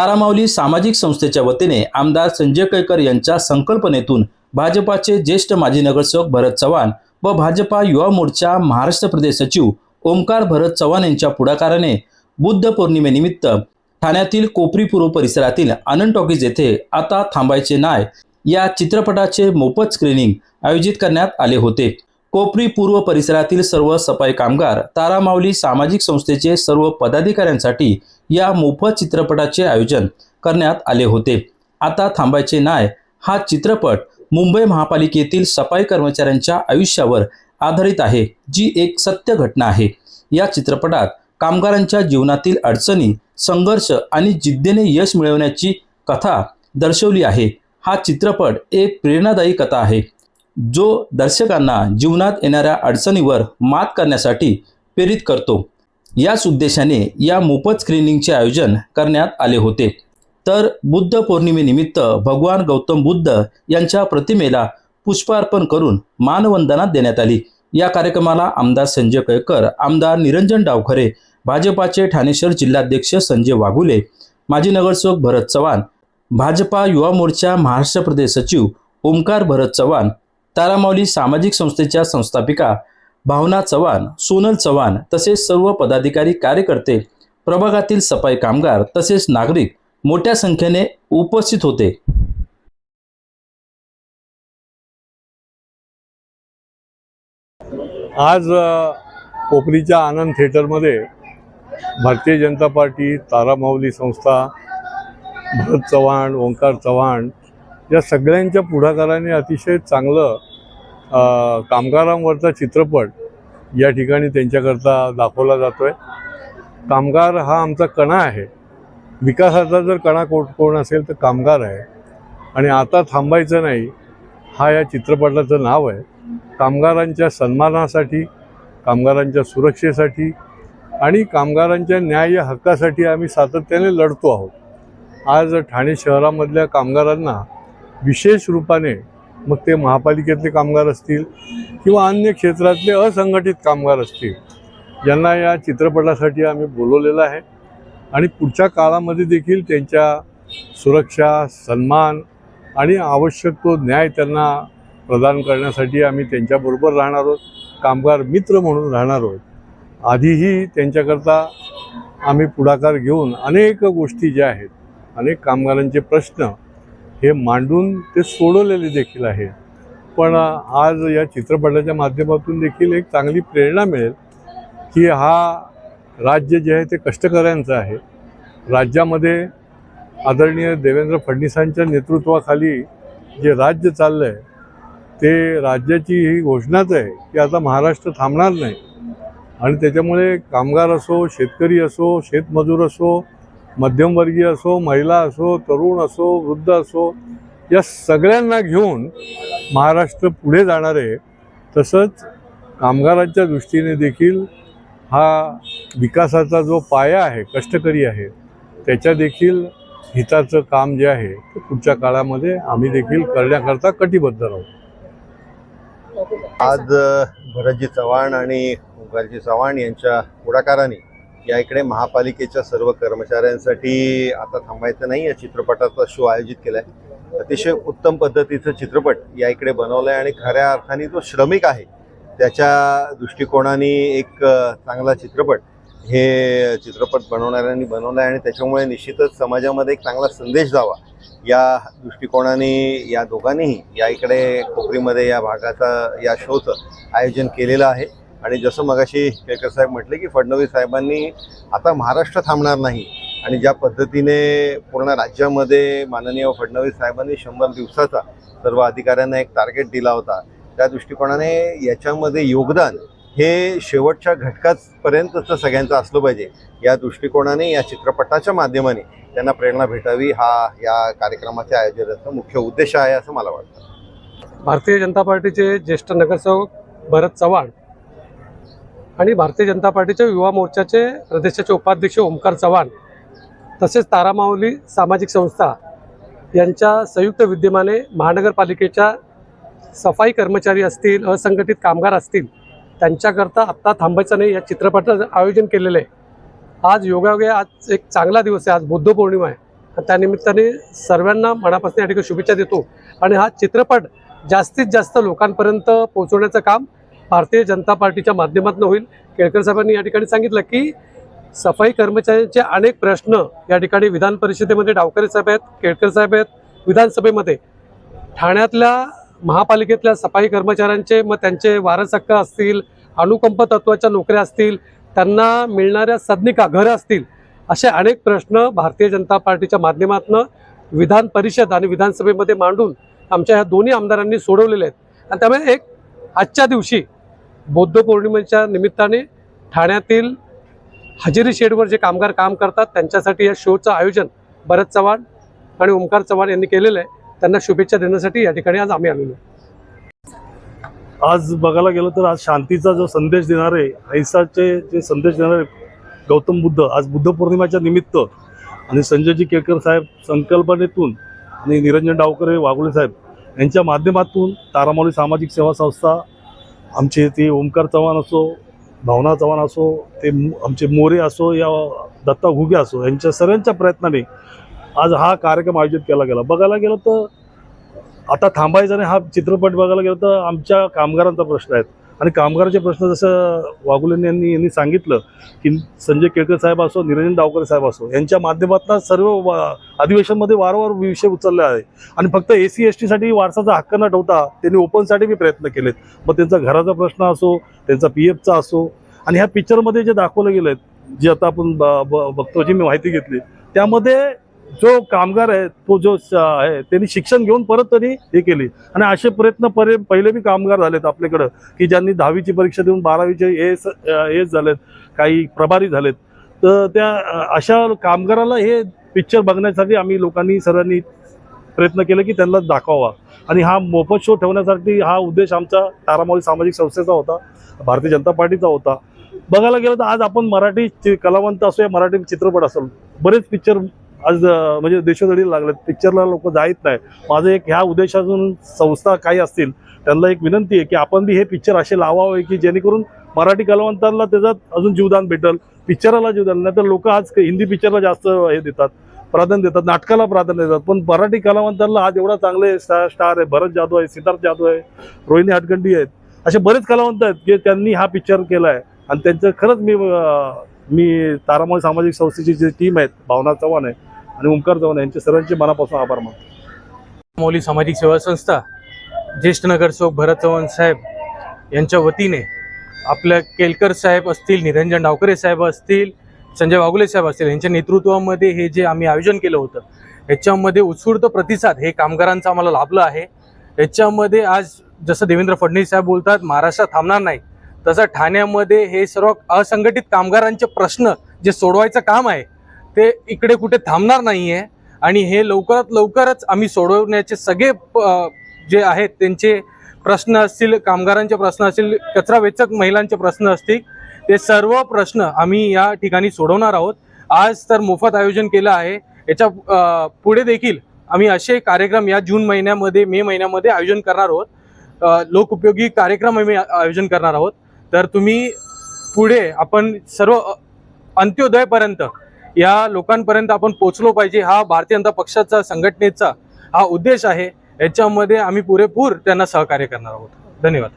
तारामाऊली सामाजिक संस्थेच्या वतीने आमदार संजय कैकर यांच्या संकल्पनेतून भाजपाचे ज्येष्ठ माजी नगरसेवक भरत चव्हाण व भाजपा युवा मोर्चा महाराष्ट्र प्रदेश सचिव ओमकार भरत चव्हाण यांच्या पुढाकाराने बुद्ध पौर्णिमेनिमित्त ठाण्यातील कोपरी पूर्व परिसरातील आनंद टॉकीज येथे आता थांबायचे नाय या चित्रपटाचे मोफत स्क्रीनिंग आयोजित करण्यात आले होते. कोपरी पूर्व परिसरातील सर्व सफाई कामगार तारामाऊली सामाजिक संस्थेचे सर्व पदाधिकाऱ्यांसाठी या मोफत चित्रपटाचे आयोजन करण्यात आले होते. आता थांबायचे नाय. हा चित्रपट मुंबई महापालिकेतील सफाई कर्मचाऱ्यांच्या आयुष्यावर आधारित आहे जी एक सत्य घटना आहे. या चित्रपटात कामगारांच्या जीवनातील अडचणी संघर्ष आणि जिद्दीने यश मिळवण्याची कथा दर्शवली आहे. हा चित्रपट एक प्रेरणादायी कथा आहे जो दर्शकांना जीवनात येणाऱ्या अडचणीवर मात करण्यासाठी प्रेरित करतो. याच उद्देशाने या मोफत स्क्रीनिंगचे आयोजन करण्यात आले होते. तर बुद्ध पौर्णिमेनिमित्त भगवान गौतम बुद्ध यांच्या प्रतिमेला पुष्पार्पण करून मानवंदना देण्यात आली. या कार्यक्रमाला आमदार संजय कैकर आमदार निरंजन डावखरे भाजपाचे ठाणेश्वर जिल्हाध्यक्ष संजय वाघुले माजी नगरसेवक भरत चव्हाण भाजपा युवा मोर्चा महाराष्ट्र प्रदेश सचिव ओमकार भरत चव्हाण तारामाऊली सामाजिक संस्थेच्या संस्थापिका भावना चव्हाण सोनल चव्हाण तसेच सर्व पदाधिकारी कार्यकर्ते प्रभागातील सफाई कामगार तसेच नागरिक मोठ्या संख्येने उपस्थित होते. आज पोपरीच्या आनंद थिएटरमध्ये भारतीय जनता पार्टी तारामाऊली संस्था भरत चव्हाण ओंकार चव्हाण या सगळ्यांच्या पुढाकाराने अतिशय चांगलं कामगारांवरचा चित्रपट या ठिकाणी त्यांच्याकरता दाखवला जातो आहे कामगार हा आमचा कणा आहे. विकासाचा जर कणा कोण कोण असेल तर कामगार आहे. आणि आता थांबायचं नाही हा या चित्रपटाचं नाव आहे. कामगारांच्या सन्मानासाठी कामगारांच्या सुरक्षेसाठी आणि कामगारांच्या न्याय हक्कासाठी आम्ही सातत्याने लढतो आहोत. आज ठाणे शहरामधल्या कामगारांना विशेष रूपाने मग ते महापालिकेतले कामगार असतील किंवा अन्य क्षेत्रातले असंघटित कामगार असतील ज्यांना या चित्रपटासाठी आम्ही बोलवलेलं आहे. आणि पुढच्या काळामध्ये देखील त्यांच्या सुरक्षा सन्मान आणि आवश्यक तो न्याय त्यांना प्रदान करण्यासाठी आम्ही त्यांच्याबरोबर राहणार आहोत. कामगार मित्र म्हणून राहणार आहोत. आधीही त्यांच्याकरता आम्ही पुढाकार घेऊन अनेक गोष्टी ज्या आहेत अनेक कामगारांचे प्रश्न हे मांडून ते सोडवलेले देखील आहे. पण आज या चित्रपटाच्या माध्यमातून देखील एक चांगली प्रेरणा मिळेल की हा राज्य जे आहे ते कष्टकऱ्यांचं आहे. राज्यामध्ये आदरणीय देवेंद्र फडणवीसांच्या नेतृत्वाखाली जे राज्य चाललं आहे ते राज्याची ही घोषणाच आहे की आता महाराष्ट्र थांबणार नाही. आणि त्याच्यामुळे कामगार असो शेतकरी असो शेतमजूर असो मध्यमवर्गीय असो महिला असो तरुण असो वृद्ध असो या सगळ्यांना घेऊन महाराष्ट्र पुढे जाणार आहे तसंच कामगारांच्या दृष्टीने देखील हा विकासाचा जो पाया आहे कष्टकरी आहे त्याच्या देखील हिताचं काम जे आहे ते पुढच्या काळामध्ये आम्ही देखील करण्याकरता कटिबद्ध राहू. आज भरतजी चव्हाण आणि ओंकारजी चव्हाण यांच्या पुढाकाराने या इकडे महापालिकेच्या सर्व कर्मचाऱ्यांसाठी आता थांबायचं नाही या चित्रपटाचा शो आयोजित केलाय. अतिशय उत्तम पद्धतीचं चित्रपट या इकडे बनवलंय आणि खऱ्या अर्थाने जो श्रमिक आहे. त्याच्या दृष्टिकोनाने एक चांगला चित्रपट. हे चित्रपट बनवणाऱ्यांनी बनवलाय आणि त्याच्यामुळे निश्चितच समाजामध्ये एक चांगला संदेश जावा. या दृष्टिकोनाने या दोघांनीही या इकडे कोपरीमध्ये या भागाचा या शोचं आयोजन केलेलं आहे. आणि जसं मगाशी केळकर साहेब म्हटले की फडणवीस साहेबांनी आता महाराष्ट्र थांबणार नाही आणि ज्या पद्धतीने पूर्ण राज्यामध्ये माननीय फडणवीस साहेबांनी शंभर दिवसाचा सर्व अधिकाऱ्यांना एक टार्गेट दिला होता त्या दृष्टिकोनाने याच्यामध्ये योगदान हे शेवटच्या घटकापर्यंतचं सगळ्यांचं असलं पाहिजे. या दृष्टिकोनाने या चित्रपटाच्या माध्यमाने त्यांना प्रेरणा भेटावी हा या कार्यक्रमाच्या आयोजनाचा मुख्य उद्देश आहे असं मला वाटतं. भारतीय जनता पार्टीचे ज्येष्ठ नगरसेवक भरत चव्हाण आणि भारतीय जनता पार्टीच्या युवा मोर्चाचे प्रदेशाचे उपाध्यक्ष ओमकार चव्हाण तसेच तारामाऊली सामाजिक संस्था यांच्या संयुक्त विद्यमाने महानगरपालिकेच्या सफाई कर्मचारी असतील असंघटित कामगार असतील त्यांच्याकरता आत्ता थांबायचं नाही. या चित्रपटाचं आयोजन केलेलं आहे आज योगायोगे आज एक चांगला दिवस आहे. आज बुद्ध पौर्णिमा आहे. आणि त्यानिमित्ताने सर्वांना मनापासून या ठिकाणी शुभेच्छा देतो. आणि हा चित्रपट जास्तीत जास्त लोकांपर्यंत पोहोचवण्याचं काम भारतीय जनता पार्टीच्या माध्यमातून होईल. केळकर साहेबांनी या ठिकाणी सांगितलं की सफाई कर्मचाऱ्यांचे अनेक प्रश्न या ठिकाणी विधान परिषदेमध्ये डावकरे साहेब आहेत केळकर साहेब आहेत विधानसभेमध्ये. ठाण्यातल्या महापालिकेतल्या सफाई कर्मचाऱ्यांचे मग त्यांचे वारस हक्क असतील अनुकंप तत्वाच्या नोकऱ्या असतील त्यांना मिळणाऱ्या सदनिका घरं असतील असे अनेक प्रश्न भारतीय जनता पार्टीच्या माध्यमातून विधान परिषद आणि विधानसभेमध्ये मांडून आमच्या ह्या दोन्ही आमदारांनी सोडवलेले आहेत. आणि त्यामुळे एक आजच्या दिवशी बौद्ध पौर्णिमेच्या निमित्ताने ठाण्यातील हजेरी शेडवर जे कामगार काम करतात त्यांच्यासाठी या शोचं आयोजन भरत चव्हाण आणि ओमकार चव्हाण यांनी केलेलं आहे. त्यांना शुभेच्छा देण्यासाठी या ठिकाणी आज आम्ही आलेलो आज बघायला गेलं तर आज शांतीचा जो संदेश देणारे अहिंसाचे जे संदेश देणारे गौतम बुद्ध आज बुद्ध पौर्णिमेच्या निमित्त आणि संजयजी केळकर साहेब संकल्पनेतून आणि निरंजन डावकर वाघोळे साहेब यांच्या माध्यमातून तारामावली सामाजिक सेवा संस्था आमचे ते ओमकार चव्हाण असो भावना चव्हाण असो ते आमचे मोरे असो या दत्ता घुगे असो यांच्या सर्वांच्या प्रयत्नाने आज हा कार्यक्रम आयोजित केला गेला. बघायला गेलं तर आता थांबायचं नाही. हा चित्रपट बघायला गेलं तर आमच्या कामगारांचा प्रश्न आहे. आणि कामगाराचे प्रश्न जसं वाघुले यांनी यांनी सांगितलं की संजय केळकर साहेब असो निरंजन डावकर साहेब असो यांच्या माध्यमातून सर्व अधिवेशनमध्ये वारंवार विषय उचलले आहे आणि फक्त ए सी एस टीसाठी वारसाचा हक्क न ठेवता त्यांनी ओपनसाठी बी प्रयत्न केलेत. मग त्यांचा घराचा प्रश्न असो त्यांचा पी एफचा असो आणि ह्या पिक्चरमध्ये जे दाखवलं गेलं जे आता आपण ब- ब- बघतो जी मी माहिती घेतली त्यामध्ये जो कामगार आहे तो जो आहे त्यांनी शिक्षण घेऊन परत त्यांनी हे केली. आणि असे प्रयत्न परे पहिले बी कामगार झालेत आपल्याकडं की ज्यांनी दहावीची परीक्षा देऊन बारावीचे एस एस झालेत काही प्रभारी झालेत. तर त्या अशा कामगाराला हे पिक्चर बघण्यासाठी आम्ही लोकांनी सर्वांनी प्रयत्न केले की त्यांना दाखवावा. आणि हा मोफत शो ठेवण्यासाठी हा उद्देश आमचा तारामावली सामाजिक संस्थेचा होता भारतीय जनता पार्टीचा होता. बघायला गेलं तर आज आपण मराठी चि- कलावंत असो या मराठी चित्रपट असो बरेच पिक्चर आज म्हणजे देशोधडीला लागलं पिक्चरला लोक जायत नाही. माझं एक ह्या उद्देशातून संस्था काही असतील त्यांना एक विनंती आहे की आपण बी हे पिक्चर असे लावावे की जेणेकरून मराठी कलावंतांना त्याच्यात अजून जीवदान भेटल पिक्चराला जीवदान नाही तर लोक आज हिंदी पिक्चरला जास्त हे देतात प्राधान्य देतात नाटकाला प्राधान्य देतात. पण मराठी कलावंतांना आज एवढा चांगले स्टार स्टार आहे भरत जाधव आहे सिद्धार्थ जाधव आहे रोहिणी हाटगंडी आहेत असे बरेच कलावंत आहेत की त्यांनी हा पिक्चर केला आहे आणि त्यांचं खरंच मी मी तारामोळी सामाजिक संस्थेची जी टीम आहेत भावना चव्हाण आहे आणि ओंकार चव्हाण यांचे सर्वांचे मनापासून आभार मानतो. मौली सामाजिक सेवा संस्था ज्येष्ठ नगरसेवक भरत चव्हाण साहेब यांच्या वतीने आपल्या केलकर साहेब असतील निरंजन डावकरे साहेब असतील संजय वाघुले साहेब असतील यांच्या नेतृत्वामध्ये हे जे आम्ही आयोजन केलं होतं याच्यामध्ये उत्स्फूर्त प्रतिसाद हे कामगारांचा आम्हाला लाभलं आहे. याच्यामध्ये आज जसं देवेंद्र फडणवीस साहेब बोलतात महाराष्ट्र थांबणार नाही तसं ठाण्यामध्ये हे सर्व असंघटित कामगारांचे प्रश्न जे सोडवायचं काम आहे ते इकडे कुठे थांबणार नाही आहे आणि हे लवकरात लवकरच आम्ही सोडवण्याचे सगळे प- जे आहेत त्यांचे प्रश्न असतील कामगारांचे प्रश्न असतील कचरा वेचक महिलांचे प्रश्न असतील ते सर्व प्रश्न आम्ही या ठिकाणी सोडवणार आहोत. आज तर मोफत आयोजन केलं आहे. याच्यापुढे देखील आम्ही असे कार्यक्रम या जून महिन्यामध्ये मे महिन्यामध्ये आयोजन करणार आहोत. लोकउपयोगी कार्यक्रम आम्ही आयोजन करणार आहोत. तर तुम्ही पुढे आपण सर्व अंत्योदयपर्यंत या लोकांपर्यंत आपण पोचलो पाहिजे. हा भारतीय जनता पक्षाचा संघटनेचा हा उद्देश आहे. याच्यामध्ये आम्ही पुरेपूर त्यांना सहकार्य करणार आहोत. धन्यवाद.